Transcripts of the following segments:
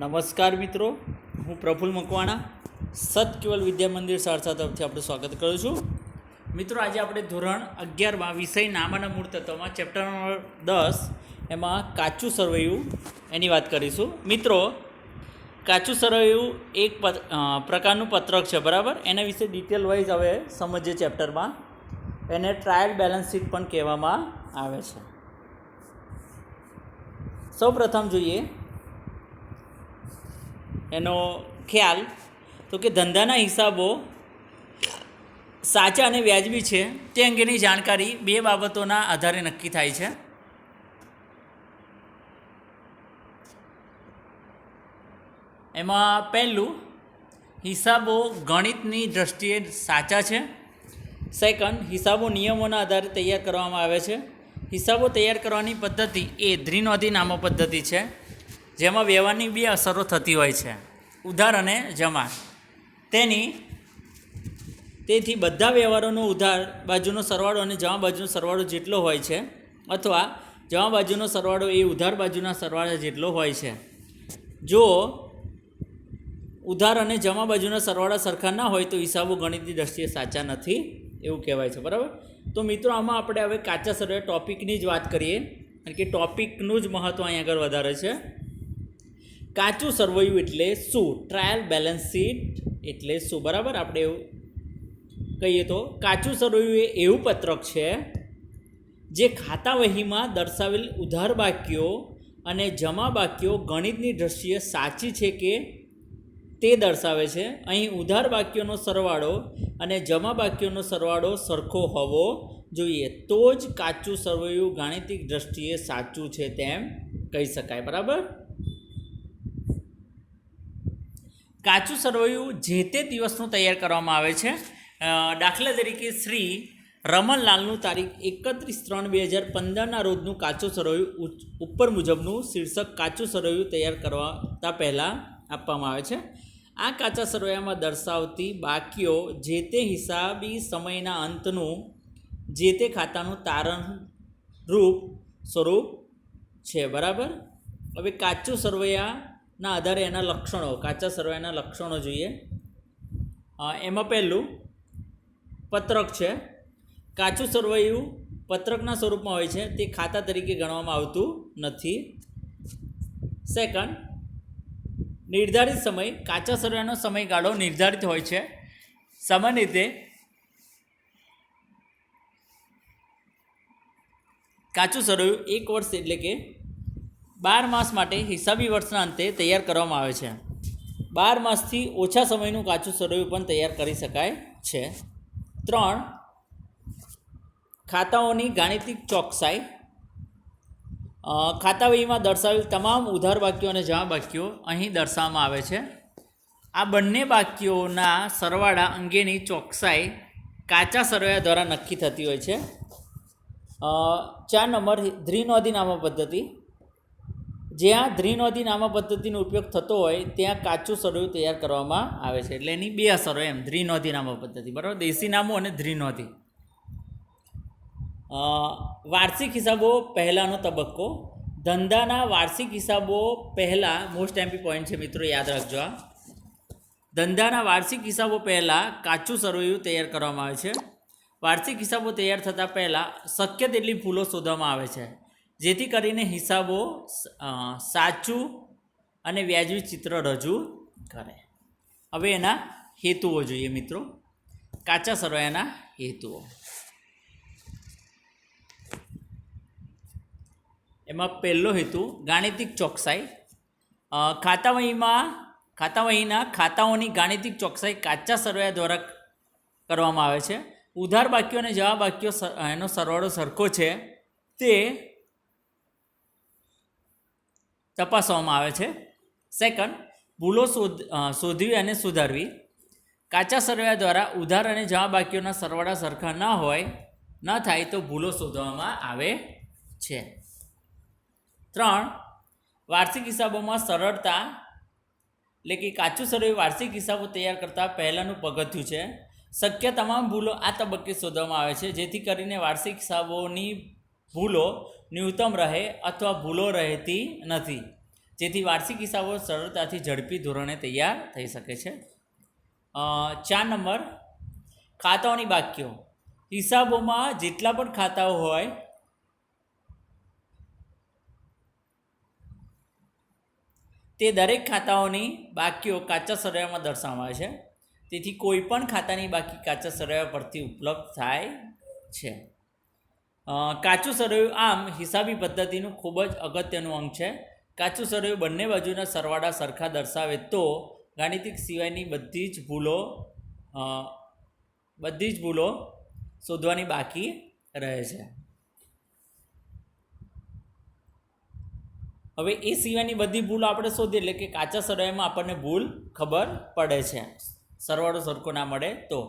નમસ્કાર મિત્રો, હું પ્રફુલ મકવાણા, સત કેવલ વિદ્યા મંદિર સારસા તરફથી આપણે સ્વાગત કરું છું. મિત્રો, આજે આપણે ધોરણ અગિયારમાં વિષય નામાના મૂળ તત્વમાં, ચેપ્ટર નંબર દસ, એમાં કાચું સરવૈયું એની વાત કરીશું. મિત્રો, કાચું સરવૈયું એક પ્રકારનું પત્રક છે, બરાબર? એના વિશે ડિટેલ વાઇઝ હવે સમજીએ ચેપ્ટરમાં. એને ટ્રાયલ બેલેન્સ શીટ પણ કહેવામાં આવે છે. સૌ પ્રથમ જોઈએ એનો ખ્યાલ. તો કે ધંધાના હિસાબો સાચા અને વ્યાજબી છે તે અંગેની જાણકારી બે બાબતોના આધારે નક્કી થાય છે. એમાં પહેલું, હિસાબો ગણિતની દ્રષ્ટિએ સાચા છે. સેકન્ડ, હિસાબો નિયમોના આધારે તૈયાર કરવામાં આવે છે. હિસાબો તૈયાર કરવાની પદ્ધતિ એ દ્રિનોધી નામો પદ્ધતિ છે. જેમાં વ્યવહારની બે અસરો થતી હોય છે. ઉધાર અને જમા. તેની, તેથી બધા વ્યવહારોનો ઉધાર બાજુનો સરવાળો અને જમા બાજુનો સરવાળો જેટલો હોય છે, અથવા જમા બાજુનો સરવાળો એ ઉધાર બાજુના સરવાળા જેટલો હોય છે. જો ઉધાર અને જમા બાજુના સરવાળા સરખા ના હોય તો હિસાબો ગણિતની દ્રષ્ટિએ સાચા નથી એવું કહેવાય છે, બરાબર? તો મિત્રો, આમાં આપણે હવે કાચા સર્વે ટોપિકની જ વાત કરીએ, કારણ કે ટોપિકનું જ મહત્ત્વ અહીં આગળ વધારે છે. કાચું સરવૈયું એટલે શું? ટ્રાયલ બેલેન્સ શીટ એટલે શું? બરાબર? આપણે એવું કહીએ તો કાચું સરવૈયું એ એવું પત્રક છે જે ખાતા વહીમાં દર્શાવેલ ઉધાર બાકીઓ અને જમા બાકીઓ ગણિતની દ્રષ્ટિએ સાચી છે કે તે દર્શાવે છે? અહીં ઉધાર બાકીઓનો સરવાળો અને જમા બાકીઓનો સરવાળો સરખો હોવો જોઈએ તો જ કાચું સરવૈયું ગાણિતિક દ્રષ્ટિએ સાચું છે તેમ કહી શકાય. બરાબર? કાચું સરવૈયું જે તે દિવસનું તૈયાર કરવામાં આવે છે. દાખલા તરીકે શ્રી રમણલાલનું તારીખ એકત્રીસ ત્રણ બે હજાર પંદરના રોજનું કાચું સરવૈયું ઉપર મુજબનું શીર્ષક કાચું સરવૈયું તૈયાર કરવાતા પહેલાં આપવામાં આવે છે. આ કાચા સરવૈયામાં દર્શાવતી બાકીઓ જે તે હિસાબી સમયના અંતનું જે તે ખાતાનું તારણ રૂપ સ્વરૂપ છે. બરાબર? હવે કાચું સરવૈયાના આધારે એના લક્ષણો, કાચા સરવૈયાના લક્ષણો જોઈએ. એમાં પહેલું પત્રક છે. કાચું સરવૈયું પત્રકના સ્વરૂપમાં હોય છે. તે ખાતા તરીકે ગણવામાં આવતું નથી. સેકન્ડ નિર્ધારિત સમય, કાચા સરવૈયાનો સમયગાળો નિર્ધારિત હોય છે. સામાન્ય રીતે કાચું સરવૈયું એક વર્ષ એટલે કે બાર માસ માટે હિસાબી વર્ષના અંતે તૈયાર કરવામાં આવે છે. બાર માસથી ઓછા સમયનું કાચું સરવૈયું પણ તૈયાર કરી શકાય છે. ત્રણ ખાતાઓની ગાણિતિક ચોકસાઈ. અ, ખાતા વહીમાં દર્શાવેલ તમામ ઉધાર બાકીઓ અને જમા બાકીઓ અહીં દર્શાવવામાં આવે છે. આ બંને બાકીઓના સરવાળા અંગેની ચોકસાઈ કાચા સરવૈયા દ્વારા નક્કી થતી હોય છે. ચાર નંબર દ્વિનોધી નામા પદ્ધતિ. જ્યાં દ્રિનોધી નામા પદ્ધતિનો ઉપયોગ થતો હોય, ત્યાં કાચું સરવૈયું તૈયાર કરવામાં આવે છે. એટલે એની બે અસરો એમ દ્વિનોધી નામા પદ્ધતિ. બરાબર? દેશી નામો અને ધ્રિનોધી વાર્ષિક હિસાબો પહેલાંનો તબક્કો. ધંધાના વાર્ષિક હિસાબો પહેલાં મોસ્ટ એમ્પી પોઈન્ટ છે મિત્રો, યાદ રાખજો આ. ધંધાના વાર્ષિક હિસાબો પહેલાં કાચું સરવૈયું તૈયાર કરવામાં આવે છે. વાર્ષિક હિસાબો તૈયાર થતાં પહેલાં શક્ય તેટલી ભૂલો શોધવામાં આવે છે. જેથી કરીને હિસાબો સાચું અને વ્યાજબી ચિત્ર રજૂ કરે. હવે એના હેતુઓ જોઈએ મિત્રો. કાચા સરવાયાના હેતુઓ. એમાં પહેલો હેતુ, ગાણિતિક ચોકસાઈ. ખાતાવહીમાં ખાતા વહીમાં ખાતા વહીના ખાતાઓની ગાણિતિક ચોકસાઈ કાચા સરવાયા દ્વારા કરવામાં આવે છે. ઉધાર બાકીઓ અને જવા બાકીઓ એનો સરવાળો સરખો છે. તે તપાસવામાં આવે છે. સેકન્ડ ભૂલો શોધ શોધવી અને સુધારવી. કાચા સરવૈયા દ્વારા ઉધાર અને જવાબાકીઓના સરવાળા સરખા ન હોય, ન થાય તો ભૂલો શોધવામાં આવે છે. ત્રણ, વાર્ષિક હિસાબોમાં સરળતા, એટલે કે કાચું સર્વે વાર્ષિક હિસાબો તૈયાર કરતાં પહેલાંનું પગથિયું છે. શક્ય તમામ ભૂલો આ તબક્કે શોધવામાં આવે છે. જેથી કરીને વાર્ષિક હિસાબોની ભૂલો ન્યૂનતમ રહે અથવા ભૂલો રહેતી નથી. જેથી વાર્ષિક હિસાબો સરળતાથી ઝડપી ધોરણે તૈયાર થઈ શકે છે. ચાર નંબર, ખાતાઓની બાકીઓ હિસાબોમાં જેટલા પણ ખાતાઓ હોય, તે દરેક ખાતાઓની બાકીઓ કાચા સરવૈયામાં દર્શાવવામાં છે. તેથી કોઈ પણ ખાતાની બાકી કાચા સરવૈયા પરથી ઉપલબ્ધ થાય છે. કાચું સરવૈયું આમ હિસાબી પદ્ધતિનું ખૂબ જ અગત્યનું અંગ છે. કાચું સરવૈયું બંને બાજુના સરવાળા સરખા દર્શાવે તો ગાણિતિક સિવાયની બધી જ ભૂલો બધી જ ભૂલો શોધવાની બાકી રહે છે. હવે એ સિવાયની બધી ભૂલો આપણે શોધીએ એટલે કે કાચા સરવાળામાં આપણને ભૂલ ખબર પડે છે. સરવાળો સરખો ના મળે તો.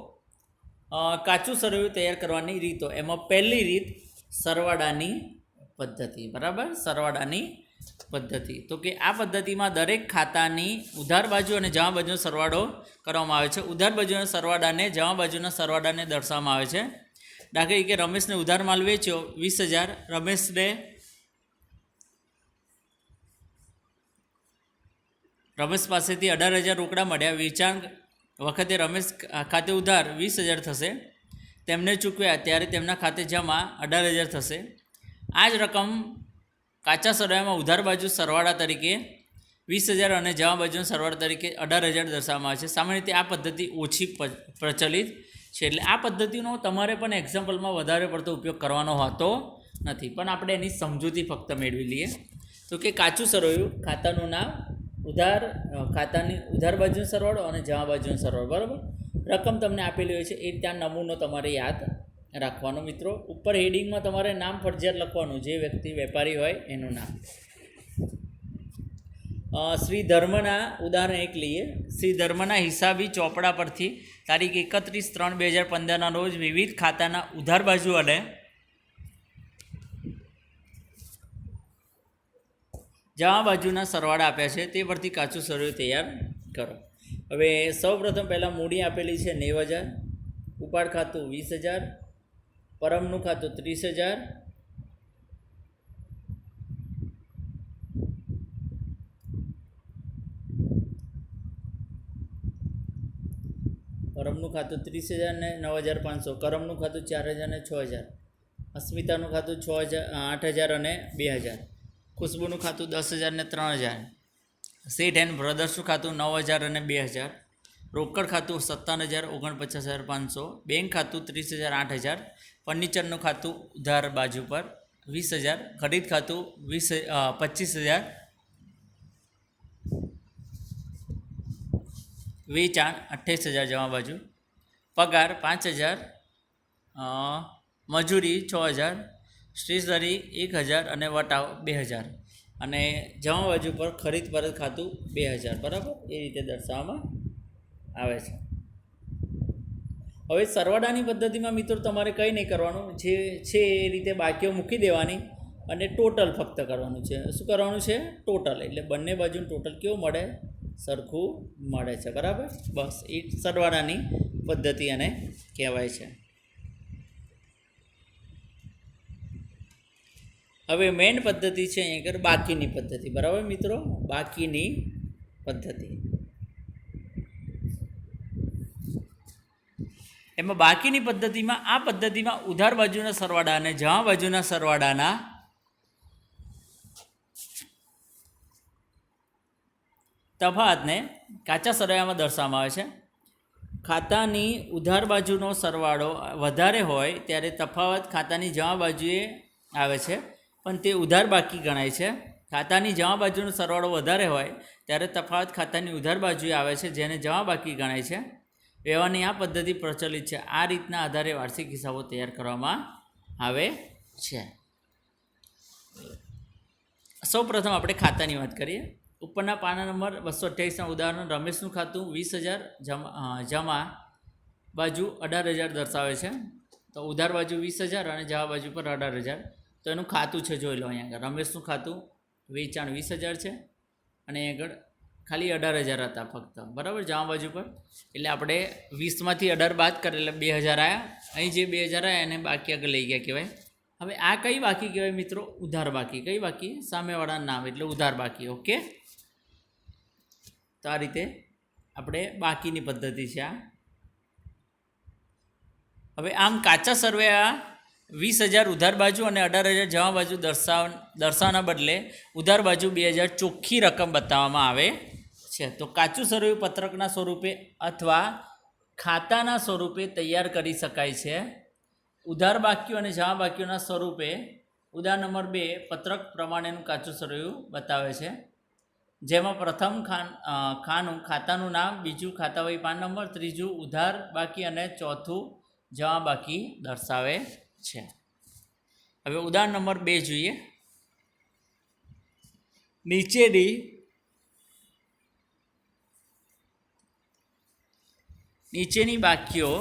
કાચું સરવૈયું તૈયાર કરવાની રીતો. એમાં પહેલી રીત સરવાળાની પદ્ધતિ, બરાબર? સરવાળાની પદ્ધતિ. તો કે આ પદ્ધતિમાં દરેક ખાતાની ઉધાર બાજુ અને જમા બાજુનો સરવાળો કરવામાં આવે છે. ઉધાર બાજુના સરવાળાને, જમા બાજુના સરવાળાને દર્શાવવામાં આવે છે. દાખલા તરીકે રમેશને ઉધાર માલ વેચ્યો, વીસ હજાર. રમેશને રમેશ પાસેથી અઢાર હજાર રોકડા મળ્યા. વેચાણ વખતે રમેશ ખાતે ઉધાર વીસ હજાર થશે. તેમને ચૂકવ્યા ત્યારે તેમના ખાતે જમા અઢાર હજાર થશે. આ જ રકમ કાચા સરવાળામાં ઉધાર બાજુ સરવાળા તરીકે વીસ હજાર અને જમા બાજુના સરવાળા તરીકે અઢાર હજાર દર્શાવવામાં આવે છે. સામાન્ય રીતે આ પદ્ધતિ ઓછી પ્રચલિત છે એટલે આ પદ્ધતિનો તમારે પણ એક્ઝામ્પલમાં વધારે પડતો ઉપયોગ કરવાનો હોતો નથી. પણ આપણે એની સમજૂતી ફક્ત મેળવી લઈએ. તો કે કાચું સરવૈયું ખાતાનું નામ, ઉધાર ખાતાની ઉધાર બાજુનો સરવાળો અને જમા બાજુનો સરવાળો. બરાબર? રકમ તમને આપેલી હોય છે, એ રીતે આ નમૂનો તમારે યાદ રાખવાનો મિત્રો. ઉપર હેડિંગમાં તમારે નામ ફરજિયાત લખવાનું, જે વ્યક્તિ વેપારી હોય એનું નામ. શ્રી ધર્મના ઉદાહરણ એક લઈએ. શ્રી ધર્મના હિસાબી ચોપડા પરથી તારીખ એકત્રીસ ત્રણ બે હજાર પંદરના રોજ વિવિધ ખાતાના ઉધાર બાજુ અને જમા બાજુના સરવાળા આપ્યા છે, તે પરથી કાચું સરવૈયું તૈયાર કરો. હવે સૌપ્રથમ પહેલાં મૂડી આપેલી છે નેવ હજાર ઉપાડ ખાતું વીસ હજાર પરમનું ખાતું ત્રીસ હજાર પરમનું ખાતું ત્રીસ હજાર ને નવ હજાર પાંચસો, કરમનું ખાતું ચાર હજાર ને છ હજાર અસ્મિતાનું ખાતું છ હજાર આઠ હજાર અને બે હજાર ખુશ્બુનું ખાતું દસ હજાર ને ત્રણ હજાર સેઠ એન્ડ બ્રદર્સનું ખાતું? નવ હજાર અને બે હજાર. રોકડ ખાતું સત્તાવન હજાર, ઓગણપચાસ હજાર, પાંચસો. બેંક ખાતું ત્રીસ હજાર, આઠ હજાર. ફર્નિચરનું ખાતું ઉધાર બાજુ પર વીસ હજાર. ખરીદ ખાતું વીસ પચીસ હજાર. વેચાણ અઠ્ઠાવીસ હજાર જમા બાજુ. પગાર પાંચ હજાર. મજૂરી છ હજાર. સ્ટેશનરી એક હજાર અને વટાવ બે હજાર. અને જમા બાજુ પર ખરીદ પરત ખાતું બે હજાર, બરાબર? એ રીતે દર્શાવવામાં આવે છે. હવે સરવાળાની પદ્ધતિમાં મિત્રો તમારે કંઈ નહીં કરવાનું. જે છે એ રીતે બાકીઓ મૂકી દેવાની અને ટોટલ ફક્ત કરવાનું છે. શું કરવાનું છે? ટોટલ. એટલે બંને બાજુનું ટોટલ કેવું મળે? સરખું મળે છે. બરાબર? બસ. એ સરવાળાની પદ્ધતિ એને કહેવાય છે. હવે મેઇન પદ્ધતિ છે અહીં આગળ બાકીની પદ્ધતિ. બરાબર મિત્રો? બાકીની પદ્ધતિ. એમાં બાકીની પદ્ધતિમાં આ પદ્ધતિમાં ઉધાર બાજુના સરવાળા અને જમા બાજુના સરવાળાના તફાવતને કાચા સરવાળામાં દર્શાવવામાં આવે છે. ખાતાની ઉધાર બાજુનો સરવાળો વધારે હોય ત્યારે તફાવત ખાતાની જમા બાજુએ આવે છે. પણ તે ઉધાર બાકી ગણાય છે. ખાતાની જમા બાજુનો સરવાળો વધારે હોય, ત્યારે તફાવત ખાતાની ઉધાર બાજુએ આવે છે, જેને જમા બાકી ગણાય છે. વ્યવહારની આ પદ્ધતિ પ્રચલિત છે. આ રીતના આધારે વાર્ષિક હિસાબો તૈયાર કરવામાં આવે છે. સૌ પ્રથમ આપણે ખાતાની વાત કરીએ. ઉપરના પાના નંબર બસો અઠ્યાવીસના ઉદાહરણ, રમેશનું ખાતું વીસ હજાર જમા જમા બાજુ અઢાર હજાર દર્શાવે છે. તો ઉધાર બાજુ વીસ હજાર અને જમા બાજુ પર અઢાર હજાર. તો એનું ખાતું છે, જોઈ લો અહીંયા આગળ. રમેશનું ખાતું? વેચાણ વીસ હજાર છે. અને અહીં આગળ ખાલી અઢાર હજાર હતા ફક્ત. બરાબર? જમા બાજુ પર. એટલે આપણે વીસમાંથી અઢાર બાદ કરે, એટલે બે હજાર આવ્યા અહીં જે બે હજાર આવ્યા એને બાકી આગળ લઈ ગયા કહેવાય. હવે આ કઈ બાકી કહેવાય મિત્રો? ઉધાર બાકી. કઈ બાકી? સામેવાળાનું નામ, એટલે ઉધાર બાકી. ઓકે? તો આ રીતે આપણે બાકીની પદ્ધતિ છે આ. હવે આમ કાચા સર્વે આ વીસ હજાર ઉધાર બાજુ અને અઢાર હજાર જમા બાજુ દર્શાવ, દર્શાવવાના બદલે ઉધાર બાજુ બે હજાર ચોખ્ખી રકમ બતાવવામાં આવે છે. તો કાચું સર્વે પત્રકના સ્વરૂપે અથવા ખાતાના સ્વરૂપે તૈયાર કરી શકાય છે. ઉધાર બાકીઓ અને જમા બાકીઓના સ્વરૂપે ઉદાહરણ નંબર બે પત્રક પ્રમાણેનું કાચું સરવૈયું બતાવે છે. જેમાં પ્રથમ ખાન ખાનું, ખાતાનું નામ, બીજું ખાતાવહી પાન નંબર, ત્રીજું ઉધાર બાકી અને ચોથું જમા બાકી દર્શાવે છે. હવે ઉદાહરણ નંબર બે જોઈએ. નીચેની નીચેની બાકીઓ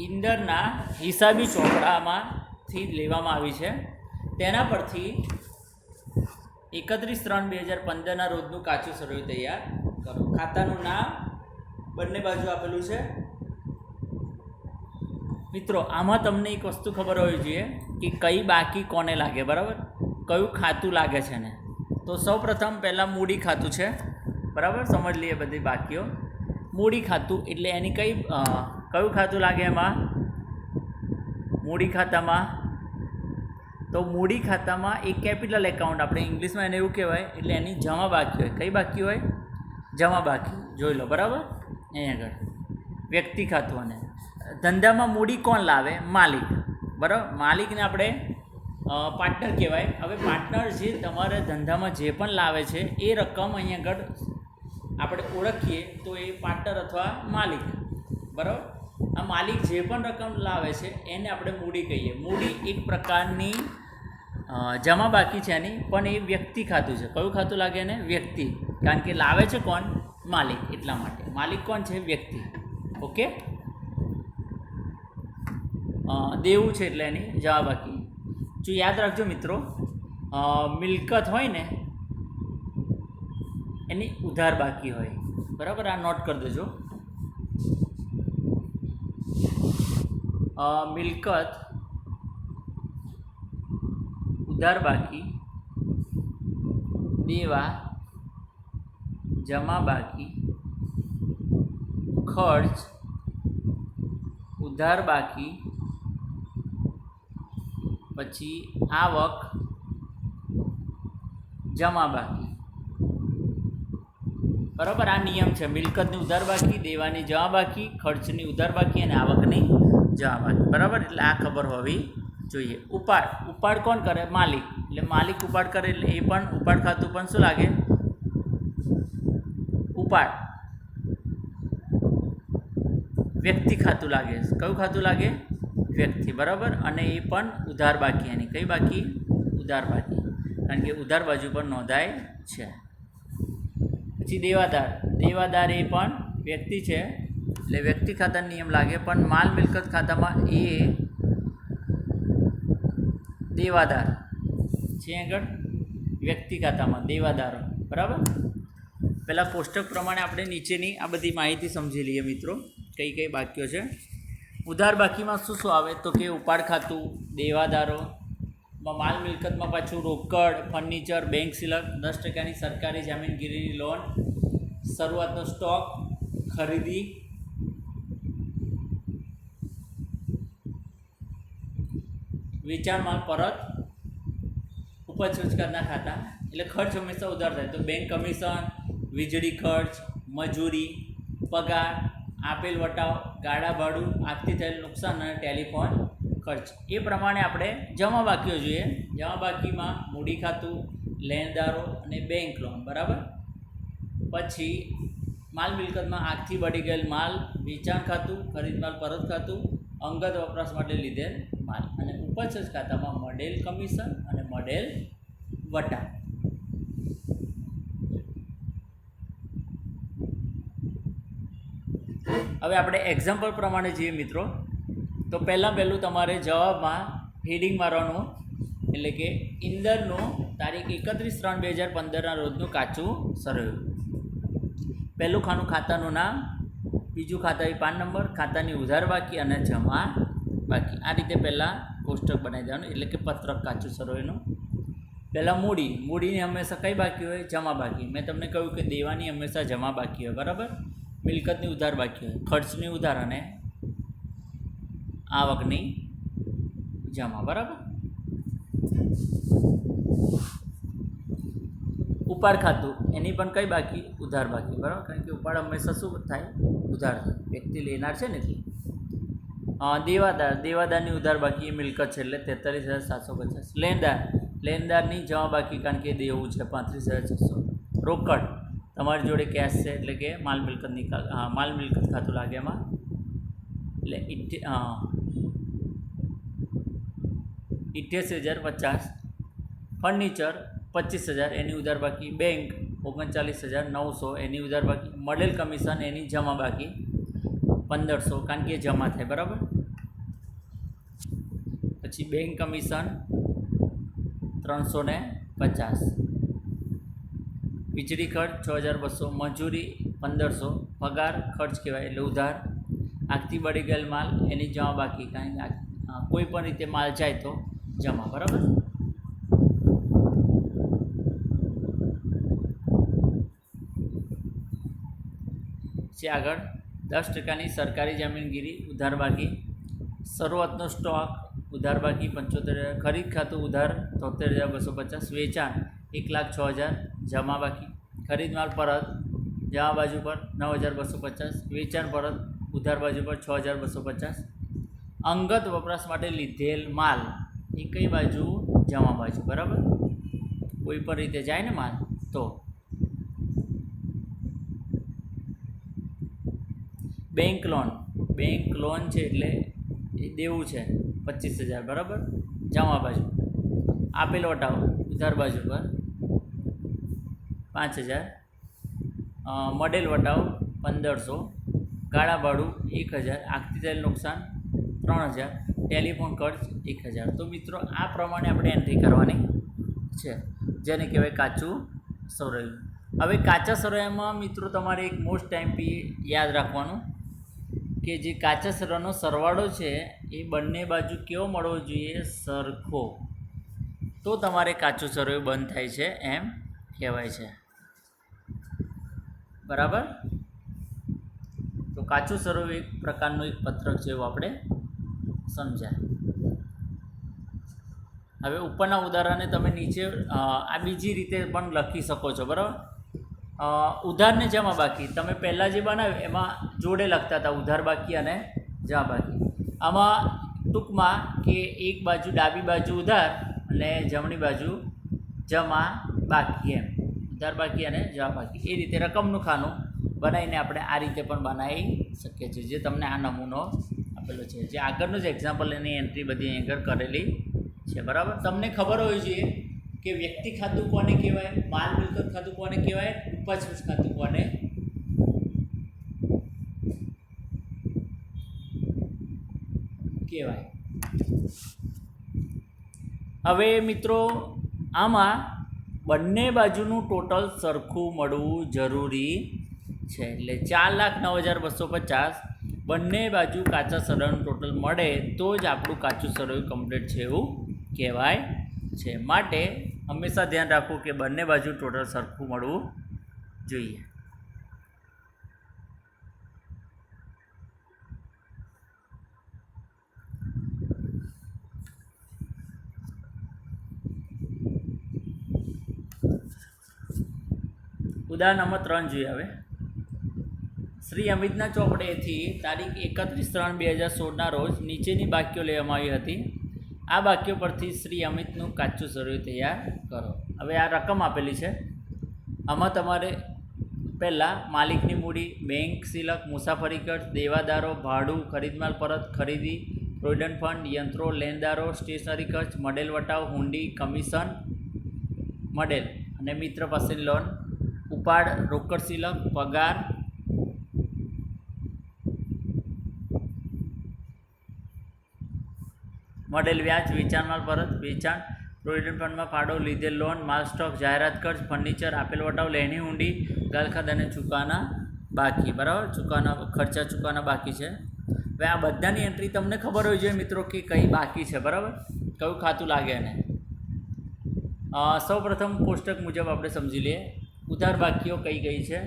ઈંદરના હિસાબી ચોપડામાંથી લેવામાં આવી છે. તેના પરથી એકત્રીસ ત્રણ બે હજાર પંદરના રોજનું કાચું સર્વે તૈયાર કરો. ખાતાનું નામ બંને બાજુ આપેલું છે. મિત્રો, આમાં તમને એક વસ્તુ ખબર હોવી જોઈએ કે કઈ બાકી કોને લાગે, બરાબર? કયું ખાતું લાગે છે ને તો સૌ પ્રથમ પહેલાં મૂડી ખાતું છે, બરાબર? સમજ લઈએ બધી બાકીઓ. મૂડી ખાતું એટલે એની કઈ કયું ખાતું લાગે એમાં? મૂડી ખાતામાં. તો મૂડી ખાતામાં એક કેપિટલ એકાઉન્ટ, આપણે ઇંગ્લિશમાં એને એવું કહેવાય, એટલે એની જમા બાકી હોય. કઈ બાકી હોય? જમા બાકી. જોઈ લો, બરાબર? અહીંયા આગળ. વ્યક્તિ ખાતું અને ધંધામાં મૂડી કોણ લાવે? માલિક. બરાબર? માલિકને આપણે પાર્ટનર કહેવાય. હવે પાર્ટનર જે તમારે ધંધામાં જે પણ લાવે છે, એ રકમ અહીંયા આગળ આપણે ઓળખીએ તો એ પાર્ટનર અથવા માલિક. બરાબર? આ માલિક જે પણ રકમ લાવે છે, એને આપણે મૂડી કહીએ. મૂડી એક પ્રકારની જમા બાકી છે એની, પણ એ વ્યક્તિ ખાતું છે. કયું ખાતું લાગે એને? વ્યક્તિ. કારણ કે લાવે છે કોણ? માલિક એટલા માટે. માલિક કોણ છે? વ્યક્તિ. ઓકે? દેવું છે એટલે એની જવાબ આપી જો યાદ રાખજો મિત્રો મિલકત હોય ને, એની ઉધાર બાકી હોય. બરાબર? આ નોટ કરી દેજો. મિલકત, ઉધાર બાકી, દેવા જમા બાકી, ખર્ચ ઉધાર બાકી, પછી આવક જમા બાકી. બરાબર? આ નિયમ છે. મિલકતની ઉધાર બાકી, દેવાની જમા બાકી, ખર્ચની ઉધાર બાકી અને આવકની જમા બાકી. બરાબર? એટલે આ ખબર હોવી જોઈએ. ઉપાડ. ઉપાડ કોણ કરે? માલિક. એટલે માલિક ઉપાડ કરે એટલે એ પણ, ઉપાડ ખાતું પણ શું લાગે? ઉપાડ. વ્યક્તિ ખાતું લાગે. કયું ખાતું લાગે? વ્યક્તિ. બરાબર? અને એ પણ ઉધાર બાકી એની. કઈ બાકી? ઉધાર બાકી. કારણ કે ઉધાર બાજુ પર નોંધાય છે. પછી દેવાદાર. દેવાદાર એ પણ વ્યક્તિ છે. એટલે વ્યક્તિ ખાતાનો નિયમ લાગે, પણ માલ મિલકત ખાતામાં એ દેવાદાર. છે આગળ? વ્યક્તિ ખાતામાં દેવાદારો. બરાબર? પહેલાં કોષ્ટક પ્રમાણે આપણે નીચેની આ બધી માહિતી સમજી લઈએ મિત્રો. કઈ કઈ બાકીઓ છે? ઉધાર બાકીમાં શું શું આવે? તો કે ઉપાડ ખાતું, દેવાદારો માલ મિલકતમાં પાછું રોકડ ફર્નિચર બેંક સિલક, દસ ટકાની સરકારી જામીનગીરીની લોન શરૂઆતનો સ્ટોક ખરીદી, વેચાણ પરત, ઉપજ રોજગારના ખાતા, એટલે ખર્ચ હંમેશા ઉધાર થાય. તો બેંક કમિશન વીજળી ખર્ચ, મજૂરી, પગાર, આપેલ વટાવ ગાડા ભાડું આગથી થયેલ નુકસાન અને ટેલિફોન ખર્ચ. એ પ્રમાણે આપણે જમા બાકીઓ જોઈએ. જમા બાકીમાં મૂડી ખાતું, લેણદારો અને બેંક લોન બરાબર? પછી માલ મિલકતમાં આગથી બળી ગયેલ માલ, વેચાણ ખાતું, ખરીદ માલ, પરત ખાતું, અંગત વપરાશ માટે લીધેલ માલ. અને ઉપજ ખાતામાં મળેલ કમિશન અને મળેલ વટા હવે આપણે એક્ઝામ્પલ પ્રમાણે જોઈએ મિત્રો. તો પહેલાં પહેલું તમારે જવાબમાં હેડિંગ મારવાનું, એટલે કે ઇન્દરનું તારીખ એકત્રીસ ત્રણ બે હજાર પંદરના રોજનું કાચું સરવ્યું પહેલું ખાનું ખાતાનું નામ, બીજું ખાતાની પાન નંબર, ખાતાની ઉધાર બાકી અને જમા બાકી. આ રીતે પહેલાં કોષ્ટક બનાવી દેવાનું, એટલે કે પત્રક કાચું સરવૈનું પહેલાં મૂડી, મૂડીની હંમેશા કઈ બાકી હોય? જમા બાકી. મેં તમને કહ્યું કે દેવાની હંમેશા જમા બાકી હોય, બરાબર? મિલકતની ઉધાર બાકી હોય, ખર્ચની ઉધાર અને આવકની જમા બરાબર? ઉપાડ ખાતું એની પણ કઈ બાકી? ઉધાર બાકી, બરાબર? કારણ કે ઉપાડ હંમેશા શું થાય? ઉધાર વ્યક્તિ લેનાર છે ને એટલે. દેવાદાર દેવાદારની ઉધાર બાકી એ મિલકત છે એટલે તેતાલીસ હજાર સાતસો પચાસ. લેણદાર, લેણદારની જમા બાકી, કારણ કે દેવું છે, પાંત્રીસ હજાર છસો. રોકડ. તમારી જોડે કેશ છે એટલે કે માલ મિલકત નિકાલ હા, માલ મિલકત ખાતું લાગે એમાં. એટલે હા. ઇઠ્યાસી હજાર પચાસ. ફર્નિચર પચીસ હજાર, એની ઉધાર બાકી બેંક ઓગણચાલીસ હજાર નવસો, એની ઉધાર બાકી મોડેલ કમિશન એની જમા બાકી પંદરસો, કારણ કે એ જમા થાય, બરાબર? પછી બેંક કમિશન ત્રણસો ને પચાસ. વીજળી ખર્ચ છ હજાર બસો, મજૂરી પંદરસો, પગાર ખર્ચ કહેવાય એટલે ઉધાર. આગથી બળી ગયેલ માલ એની જમા બાકી, કારણ કે કોઈ પણ રીતે માલ જાય તો જમા, બરાબર? છે આગળ, દસ ટકાની સરકારી જમીનગીરી, ઉધાર બાકી. શરૂઆતનો સ્ટોક, ઉધાર બાકી પંચોતેર હજાર, ખરીદ ખાતું, ઉધાર તોતેર હજાર બસો પચાસ, વેચાણ એક લાખ છ હજાર જમા બાકી. ખરીદ માલ પરત, જમા બાજુ પર નવ હજાર બસો પચાસ, વેચાણ પરત ઉધાર બાજુ પર છ હજાર બસો પચાસ. અંગત વપરાશ માટે લીધેલ માલ એ કઈ બાજુ જમા બાજુ, બરાબર? કોઈ પણ રીતે જાય ને માલ, તો. બેંક લોન બેંક લોન છે એટલે એ દેવું છે પચીસ હજાર, બરાબર? જમા બાજુ. આપેલ વટાવ ઉધાર બાજુ પર પાંચ હજાર. મડેલ વટાવ પંદરસો. ગાળા ભાડું એક હજાર. આગતી થયેલ નુકસાન ત્રણ હજાર. ટેલિફોન ખર્ચ એક હજાર. તો મિત્રો, આ પ્રમાણે આપણે એન્ટ્રી કરવાની છે. જેને કહેવાય કાચું સૌરયું. હવે કાચા સૌરયામાં મિત્રો, તમારે એક મોસ્ટ ટાઈમ પી યાદ રાખવાનું કે જે કાચા સરવાનો સરવાળો છે, એ બંને બાજુ કેવો મળવો જોઈએ? સરખો. તો તમારે કાચું સરવૈયું બંધ થાય છે એમ કહેવાય છે. બરાબર? તો કાચું સરવૈયું એક પ્રકારનું એક પત્રક છે એવું આપણે સમજાય. હવે ઉપરના ઉદાહરણને તમે નીચે આ બીજી રીતે પણ લખી શકો છો, બરાબર? ઉધારને જમા બાકી? તમે પહેલાં જે બનાવ્યું એમાં જોડે લખતા હતા, ઉધાર બાકી અને જમા બાકી. આમાં ટૂંકમાં કે એક બાજુ ડાબી બાજુ ઉધાર અને જમણી બાજુ જમા બાકી એમ. ઉધાર બાકી અને જમા બાકી. એ રીતે રકમનું ખાનું બનાવીને આપણે આ રીતે પણ બનાવી શકીએ છીએ. જે તમને આ નમૂનો આપેલો છે. જે આગળનું જ એક્ઝામ્પલ એની એન્ટ્રી બધી આગળ કરેલી છે. બરાબર? તમને ખબર હોવી જોઈએ કે વ્યક્તિ ખાતું કોને કહેવાય? માલ મિલકત ખાતું કોને કહેવાય? ઉપજ ખાતું કોને કહેવાય? હવે મિત્રો, આમાં બંને બાજુનું ટોટલ સરખું મળવું જરૂરી છે. એટલે ચાર લાખ નવ હજાર બસો પચાસ બંને બાજુ કાચા સરળનું ટોટલ મળે તો જ આપણું કાચું સરળ કમ્પ્લીટ છે એવું કહેવાય છે. માટે હંમેશા ધ્યાન રાખવું કે બંને બાજુ ટોટલ સરખું મળવું જોઈએ. ઉદાહરણ નંબર ત્રણ જોઈએ હવે. શ્રી અમિતના ચોપડેથી તારીખ એકત્રીસ ત્રણ બે હજાર સોળના રોજ નીચેની બાકીઓ લેવામાં આવી હતી. આ બાકીઓ પરથી શ્રી અમિતનું કાચું સરળ તૈયાર કરો. હવે આ રકમ આપેલી છે. આમાં તમારે પહેલાં માલિકની મૂડી, બેંક સિલક, મુસાફરી ખર્ચ દેવાદારો, ભાડું, ખરીદમાલ પરત, ખરીદી, પ્રોવિડન્ટ ફંડ, યંત્રો, લેણદારો, સ્ટેશનરી ખર્ચ, મોડેલ વટાવ, હુંડી, કમિશન, મોડેલ અને મિત્ર પાસેની લોન ઉપાડ, રોકડ સિલક પગાર. મળેલ વ્યાજ વેચાણમાં પરત, વેચાણ. પ્રોવિડન્ટ ફંડમાં ફાળો, લીધેલ લોન, માલ સ્ટોક, જાહેરાત ખર્ચ, ફર્નિચર, આપેલ વટાવ, લેણી ઊંડી ગાલખાદ અને ચૂકવાના બાકી. બરાબર? ચૂકવાના ખર્ચા ચૂકવાના બાકી છે. હવે આ બધાની એન્ટ્રી તમને ખબર હોવી જોઈએ મિત્રો કે કઈ બાકી છે. બરાબર? કયું ખાતું લાગે એને? સૌ પ્રથમ કોષ્ટક મુજબ આપણે સમજી લઈએ. ઉધાર બાકીઓ કઈ કઈ છે?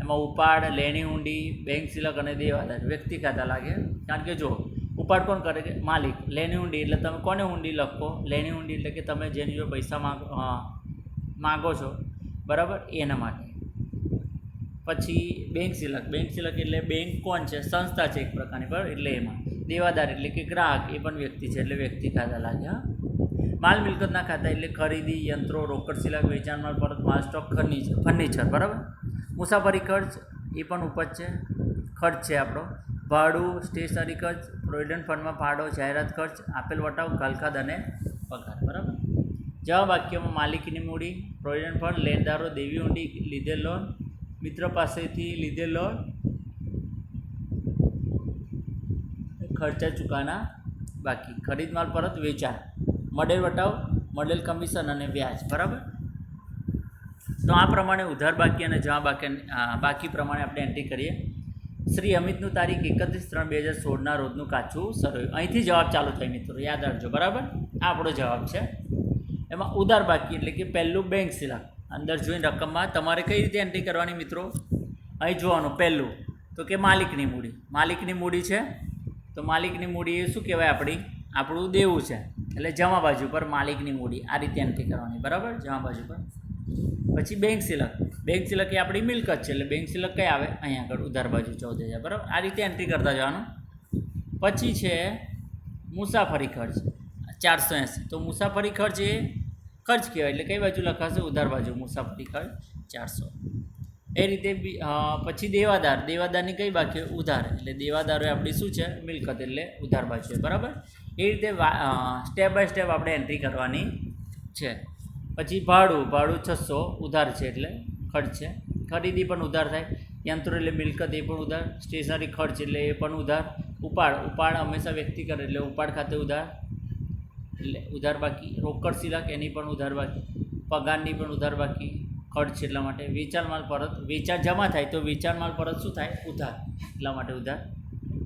એમાં ઉપાડ, લેણી ઊંડી, બેંક સિલક અને દેવાદાર વ્યક્તિ ખાતા લાગે. કારણ કે જો, ઉપાડ કોણ કરે કે? માલિક. લેણી ઊંડી એટલે તમે કોને ઊંડી લખો? લેણી ઊંડી એટલે કે તમે જેની જો પૈસા માગો માગો છો. બરાબર? એના માટે. પછી બેંક સિલક. બેંક સિલક એટલે બેંક કોણ છે? સંસ્થા છે એક પ્રકારની. બરાબર? એટલે એમાં. દેવાદાર એટલે કે ગ્રાહક. એ પણ વ્યક્તિ છે એટલે વ્યક્તિ ખાતા લાગે, હા. માલ મિલકતના ખાતા એટલે ખરીદી, યંત્રો, રોકડ સિલાક વેચાણ માલ, પરત માલ સ્ટોક ફર્નિચર ફર્નિચર, બરાબર? મુસાફરી ખર્ચ, એ પણ ઉપજ છે. ખર્ચ છે આપણો. ભાડું, સ્ટેશનરી ખર્ચ, પ્રોવિડન્ટ ફંડમાં ફાળો જાહેરાત ખર્ચ, આપેલ વટાવ ઘાલખાદ અને પગાર, બરાબર? જવાબ વાક્યમાં માલિકીની મૂડી, પ્રોવિડન્ટ ફંડ, લેણદારો, દેવી ઊંડી, લીધેલ લોન, મિત્ર પાસેથી લીધેલ લોન, ખર્ચા ચૂકવાના બાકી. ખરીદ માલ પરત વેચાણ. મળેલ વટાવ, મડેલ કમિશન અને વ્યાજ, બરાબર? તો આ પ્રમાણે ઉધાર બાકી અને જમા બાકી બાકી પ્રમાણે આપણે એન્ટ્રી કરીએ. શ્રી અમિતનું તારીખ એકત્રીસ ત્રણ બે હજાર સોળના રોજનું કાચું સર્વે અહીંથી જવાબ ચાલુ થાય મિત્રો, યાદ રાખજો, બરાબર? આ આપણો જવાબ છે. એમાં ઉધાર બાકી એટલે કે પહેલું બેંક શિલા. અંદર જોઈને રકમમાં તમારે કઈ રીતે એન્ટ્રી કરવાની મિત્રો? અહીં જોવાનું, પહેલું. તો કે માલિકની મૂડી. માલિકની મૂડી છે? તો માલિકની મૂડી એ શું કહેવાય આપણી? આપણું દેવું છે. એટલે જમા બાજુ પર માલિકની મૂડી, આ રીતે એન્ટ્રી કરવાની, બરાબર? જમા બાજુ પર. પછી બેંક સિલક. બેંક સિલક એ આપણી મિલકત છે, એટલે બેંક સિલક કઈ આવે? અહીંયા આગળ, ઉધાર બાજુ ચૌદ હજાર, બરાબર? આ રીતે એન્ટ્રી કરતા જવાનું. પછી છે, મુસાફરી ખર્ચ, ચારસો એંસી. તો મુસાફરી ખર્ચ એ ખર્ચ કહેવાય, એટલે કઈ બાજુ લખાશે? ઉધાર બાજુ, મુસાફરી ખર્ચ, ચારસો. એ રીતે પછી દેવાદાર. દેવાદારની કઈ બાકી ઉધાર. એટલે દેવાદારો આપણી શું છે? મિલકત, એટલે ઉધાર બાજુ બરાબર? એ રીતે સ્ટેપ બાય સ્ટેપ આપણે એન્ટ્રી કરવાની છે. પછી ભાડું ભાડું છસો ઉધાર છે એટલે ખર્ચ છે. ખરીદી પણ ઉધાર થાય. યંત્રો એટલે મિલકત એ પણ ઉધાર. સ્ટેશનરી ખર્ચ એટલે એ પણ ઉધાર. ઉપાડ ઉપાડ હંમેશા વ્યક્તિ કરે એટલે ઉપાડ ખાતે ઉધાર. એટલે ઉધાર બાકી. રોકડ સિલક એની પણ ઉધાર બાકી. પગારની પણ ઉધાર બાકી. ખર્ચ એટલા માટે. વેચાણ માલ પરત, વેચાણ જમા થાય તો વેચાણ માલ પરત શું થાય? ઉધાર. એટલા માટે ઉધાર.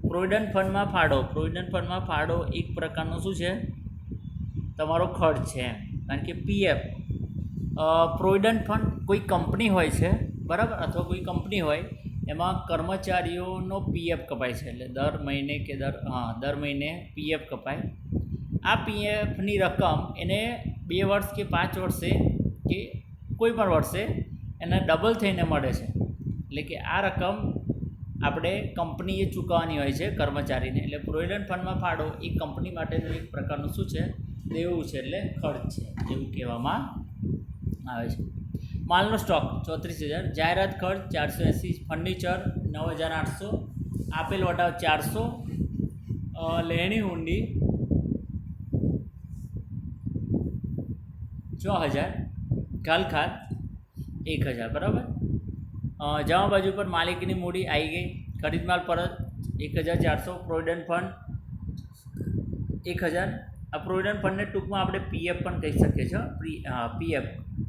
પ્રોવિડન્ટ ફંડમાં ફાળો. પ્રોવિડન્ટ ફંડમાં ફાળો એક પ્રકારનો શું છે? તમારો ખર્ચ છે એમ. કારણ કે પીએફ પ્રોવિડન્ટ ફંડ કોઈ કંપની હોય છે, બરાબર? અથવા કોઈ કંપની હોય, એમાં કર્મચારીઓનો પીએફ કપાય છે. એટલે દર મહિને કે દર, હા, દર મહિને પીએફ કપાય. આ પીએફની રકમ એને બે વર્ષ કે પાંચ વર્ષે કે કોઈ પણ વર્ષે એને ડબલ થઈને મળે છે. એટલે કે આ રકમ આપણે કંપનીએ ચૂકવવાની હોય છે કર્મચારીને. એટલે પ્રોવિડન્ટ ફંડમાં ફાળો એ કંપની માટેનું એક પ્રકારનું શું છે? દેવું છે એટલે ખર્ચ છે, એવું કહેવામાં આવે છે. માલનો સ્ટોક ચોત્રીસ હજાર. જાહેરાત ખર્ચ ચારસો એંસી. ફર્નિચર નવ હજાર આઠસો. આપેલ વટાવ ચારસો. લેણી ઊંડી છ હજાર. ગાલખાત એક હજાર. બરાબર? જમા બાજુ પર માલિકીની મૂડી આવી ગઈ. ખરીદમાલ પરત એક હજાર ચારસો પ્રોવિડન્ટ ફંડ. એક હજાર. આ પ્રોવિડન્ટ ફંડને ટૂંકમાં આપણે પીએફ પણ કહી શકીએ છીએ. પીએફ.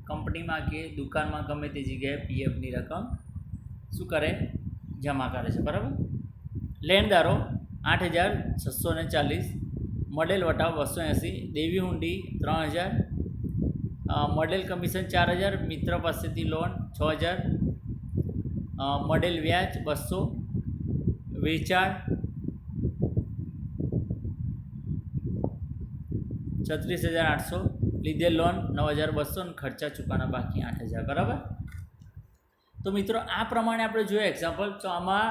કંપનીમાં કે દુકાનમાં ગમે તે જગ્યાએ પીએફની રકમ શું કરે? જમા કરે છે. બરાબર? લેણદારો આઠ હજાર છસો ને ચાલીસ. મોડેલ વટાવ બસો એંસી. દેવી હુંડી ત્રણ હજાર. મોડેલ કમિશન ચાર હજાર. મિત્ર પાસેથી લોન છ હજાર. અ, મોડેલ વ્યાજ બસો વેચાણ છત્રીસ હજાર આઠસો લીધેલ લોન નવ હજાર બસો અને ખર્ચા ચૂકવાના બાકી આઠ હજાર બરાબર? તો મિત્રો આ પ્રમાણે આપણે જોઈએ એક્ઝામ્પલ તો આમાં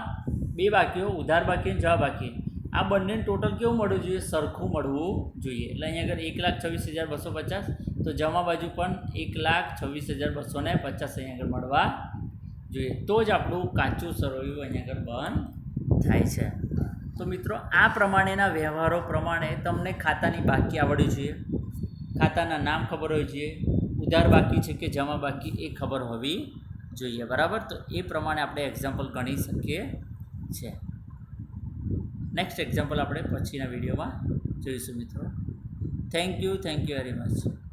બે બાકીઓ ઉધાર બાકી અને જવા બાકી. આ બંનેને ટોટલ કેવું મળવું જોઈએ? સરખું મળવું જોઈએ. એટલે અહીંયા આગળ એક લાખ છવ્વીસ હજાર બસો પચાસ તો જમા બાજુ પણ એક લાખ છવ્વીસ હજાર બસો ને પચાસ અહીંયા આગળ મળવા જોઈએ. તો જ આપણું કાચું સરવૈયું અહીંયા આગળ બંધ થાય છે. તો મિત્રો, આ પ્રમાણેના વ્યવહારો પ્રમાણે તમને ખાતાની બાકી આવડવી જોઈએ. ખાતાના નામ ખબર હોવી જોઈએ. ઉધાર બાકી છે કે જમા બાકી એ ખબર હોવી જોઈએ, બરાબર? તો એ પ્રમાણે આપણે એક્ઝામ્પલ ગણી શકીએ છે. નેક્સ્ટ એક્ઝામ્પલ આપણે પછીના વિડીયોમાં જોઈશું મિત્રો. Thank you thank you very much